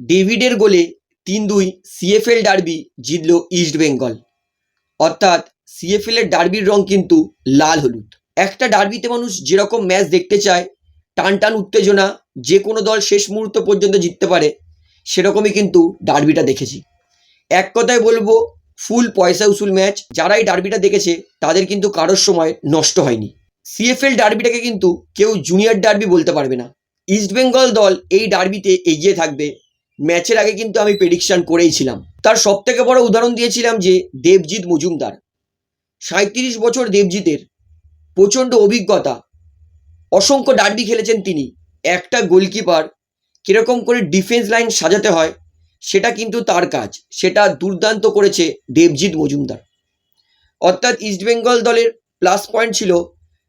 ডেভিডের গোলে তিন দুই সিএফএল ডার্বি জিতল ইস্ট বেঙ্গল। অর্থাৎ সিএফএল এর ডার্বির রং কিন্তু লাল হলুদ। একটা ডার্বিতে মানুষ যেরকম ম্যাচ দেখতে চায়, টান টান উত্তেজনা যে কোনো দল শেষ মুহূর্ত পর্যন্ত জিততে পারে, সেরকমই কিন্তু ডার্বিটা দেখেছি। এক কথায় বলব, ফুল পয়সা উসুল ম্যাচ। যারা এই ডার্বিটা দেখেছে, তাদের কিন্তু কারোর সময় নষ্ট হয়নি। সিএফএল ডার্বিটাকে কিন্তু কেউ জুনিয়র ডার্বি বলতে পারবে না। ইস্টবেঙ্গল দল এই ডার্বিতে এগিয়ে থাকবে ম্যাচের আগে কিন্তু আমি প্রেডিকশন করেইছিলাম তার সব থেকে বড় উদাহরণ দিয়েছিলাম যে দেবজিৎ মজুমদার। সাঁত্রিশ বছর দেবজিতের প্রচণ্ড অভিজ্ঞতা, অসংখ্য ডার্বি খেলেছেন তিনি, একটা গোলকিপার কীরকম করে ডিফেন্স লাইন সাজাতে হয়, সেটা কিন্তু তার কাজ, সেটা দুর্দান্ত করেছে দেবজিৎ মজুমদার। অর্থাৎ ইস্টবেঙ্গল দলের প্লাস পয়েন্ট ছিল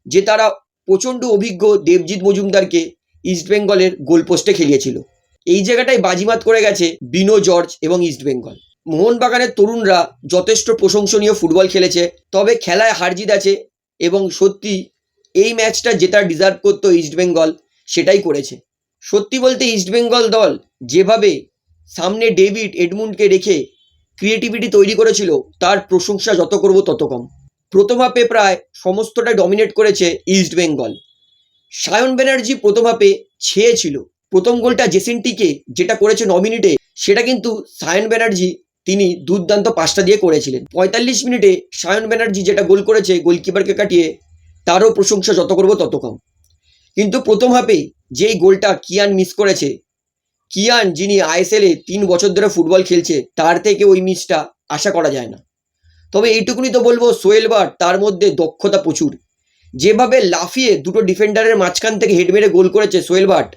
যে তারা প্রচণ্ড অভিজ্ঞ দেবজিৎ মজুমদারকে ইস্টবেঙ্গলের গোলপোস্টে খেলিয়েছিল। এই জায়গাটায় বাজিমাত করে গেছে বিনো জর্জ এবং ইস্টবেঙ্গল মোহনবাগানের তরুণরা যথেষ্ট প্রশংসনীয় ফুটবল খেলেছে, তবে খেলায় হারজিত আছে এবং সত্যি এই ম্যাচটা যেটা ডিজার্ভ করতো ইস্টবেঙ্গল সেটাই করেছে। সত্যি বলতে ইস্টবেঙ্গল দল যেভাবে সামনে ডেভিড এডমুন্ডকে রেখে ক্রিয়েটিভিটি তৈরি করেছিল, তার প্রশংসা যত করব তত কম। প্রথম হাফে প্রায় সমস্তটা ডমিনেট করেছে ইস্টবেঙ্গল সায়ন ব্যানার্জি প্রথম হাফে ছেয়েছিল প্রথম গোলটা জেসিনটিকে যেটা করেছে ন মিনিটে, সেটা কিন্তু সায়ন ব্যানার্জি, তিনি দুর্দান্ত পাঁচটা দিয়ে করেছিলেন। পঁয়তাল্লিশ মিনিটে সায়ন ব্যানার্জি যেটা গোল করেছে, গোলকিপারকে কাটিয়ে, তারও প্রশংসা যত করব তত কম কিন্তু প্রথম হাফে যেই গোলটা কিয়ান মিস করেছে, কিয়ান যিনি আইএসএলে তিন বছর ধরে ফুটবল খেলছে, তার থেকে ওই মিসটা আশা করা যায় না। তবে এইটুকুনি তো বলব সোয়েল বার তার মধ্যে দক্ষতা প্রচুর। যেভাবে লাফিয়ে দুটো ডিফেন্ডারের মাঝখান থেকে হেড মেরে গোল করেছে সোয়েল বাট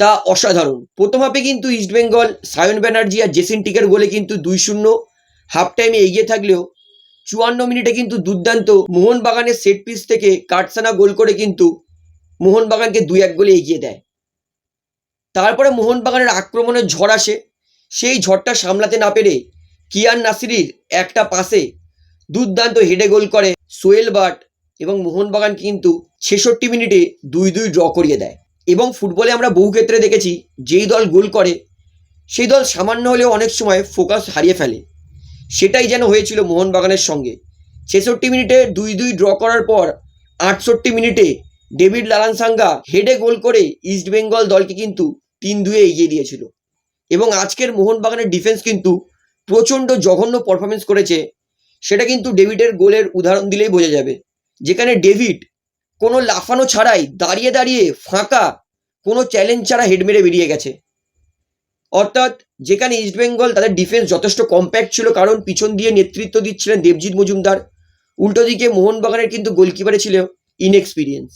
তা অসাধারণ। প্রথম হাফে কিন্তু ইস্টবেঙ্গল সায়ন ব্যানার্জি আর জেসিন টিকের গোলে কিন্তু দুই শূন্য। হাফ টাইমে এগিয়ে থাকলেও চুয়ান্ন মিনিটে কিন্তু দুর্দান্ত মোহনবাগানের সেট পিস থেকে কাটসানা গোল করে কিন্তু মোহনবাগানকে দুই এক গোলে এগিয়ে দেয়। তারপরে মোহনবাগানের আক্রমণের ঝড় আসে। সেই ঝড়টা সামলাতে না পেরে কিয়ান নাসিরির একটা পাসে দুর্দান্ত হেডে গোল করে সোয়েল বাট এবং মোহনবাগান কিন্তু ছেষট্টি মিনিটে দুই দুই ড্র করিয়ে দেয়। এবং ফুটবলে আমরা বহু ক্ষেত্রে দেখেছি যেই দল গোল করে, সেই দল সামান্য হলেও অনেক সময় ফোকাস হারিয়ে ফেলে। সেটাই যেন হয়েছিল মোহনবাগানের সঙ্গে। ছেষট্টি মিনিটে দুই দুই ড্র করার পর আটষট্টি মিনিটে ডেভিড লালানসাঙ্গা হেডে গোল করে ইস্টবেঙ্গল দলকে কিন্তু তিন দুয়ে এগিয়ে দিয়েছিল। এবং আজকের মোহনবাগানের ডিফেন্স কিন্তু প্রচণ্ড জঘন্য পারফরমেন্স করেছে। সেটা কিন্তু ডেভিডের গোলের উদাহরণ দিলেই বোঝা যাবে। যেখানে ডেভিড কোনো লাফানো ছাড়াই দাঁড়িয়ে দাঁড়িয়ে ফাঁকা কোনো চ্যালেঞ্জ ছাড়া হেড মেরে বেরিয়ে গেছে। অর্থাৎ যেখানে ইস্টবেঙ্গল তাদের ডিফেন্স যথেষ্ট কম্প্যাক্ট ছিল, কারণ পিছন দিয়ে নেতৃত্ব দিচ্ছিলেন দেবজিৎ মজুমদার। উল্টো দিকে মোহনবাগানের কিন্তু গোলকিপারে ছিল ইনএক্সপিরিয়েন্স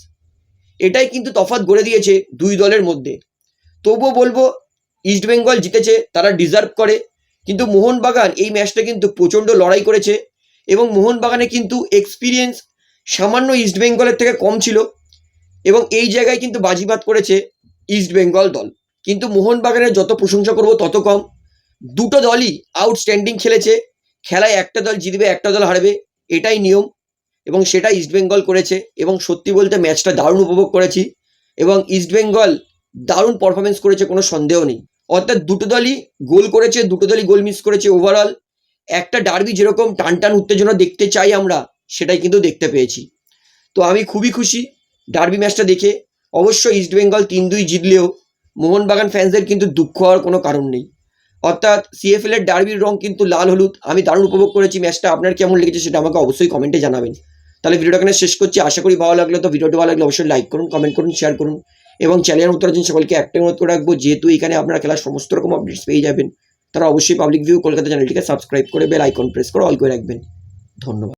এটাই কিন্তু তফাৎ গড়ে দিয়েছে দুই দলের মধ্যে। তবুও বলব ইস্টবেঙ্গল জিতেছে, তারা ডিজার্ভ করে। কিন্তু মোহনবাগান এই ম্যাচটা কিন্তু প্রচণ্ড লড়াই করেছে এবং মোহনবাগানে কিন্তু এক্সপিরিয়েন্স সামান্য ইস্টবেঙ্গলের থেকে কম ছিল এবং এই জায়গায় কিন্তু বাজিবাদ করেছে ইস্টবেঙ্গল দল। কিন্তু মোহনবাগানের যত প্রশংসা করব তত কম। দুটো দলই আউটস্ট্যান্ডিং খেলেছে। খেলায় একটা দল জিতবে, একটা দল হারবে, এটাই নিয়ম। এবং সেটা ইস্টবেঙ্গল করেছে এবং সত্যি বলতে ম্যাচটা দারুণ উপভোগ করেছি এবং ইস্টবেঙ্গল দারুণ পারফরমেন্স করেছে, কোনো সন্দেহ নেই। অর্থাৎ দুটো দলই গোল করেছে, দুটো দলই গোল মিস করেছে ওভারঅল একটা ডার্বি যেরকম টান টান উত্তেজনা দেখতে চাই আমরা সেটাই কিন্তু দেখতে পেয়েছি। তো আমি খুবই খুশি ডার্বি ম্যাচটা দেখে। অবশ্য ইস্টবেঙ্গল তিন দুই জিতলেও মোহনবাগান ফ্যান্সদের কিন্তু দুঃখ হওয়ার কোনো কারণ নেই। অর্থাৎ সিএফএল এর ডার্বির রং কিন্তু লাল, হলুদ। আমি দারুণ উপভোগ করেছি ম্যাচটা। আপনার কেমন লেগেছে সেটা আমাকে অবশ্যই কমেন্টে জানাবেন। তাহলে ভিডিওটা এখানে শেষ করছি। আশা করি ভালো লাগল। তো ভিডিওটা ভালো লাগলে অবশ্যই লাইক করুন কমেন্ট করুন শেয়ার করুন। এবং চ্যানেলের মতো আছেন সকলকে একটাই অনুরোধ করে রাখব, যেহেতু এখানে আপনারা খেলার সমস্ত রকম আপডেটস পেয়ে যাবেন, তারা অবশ্যই পাবলিক ভিউ কলকাতা চ্যানেলটিকে সাবস্ক্রাইব করে বেল আইকন প্রেস করে অল করে রাখবেন। ধন্যবাদ।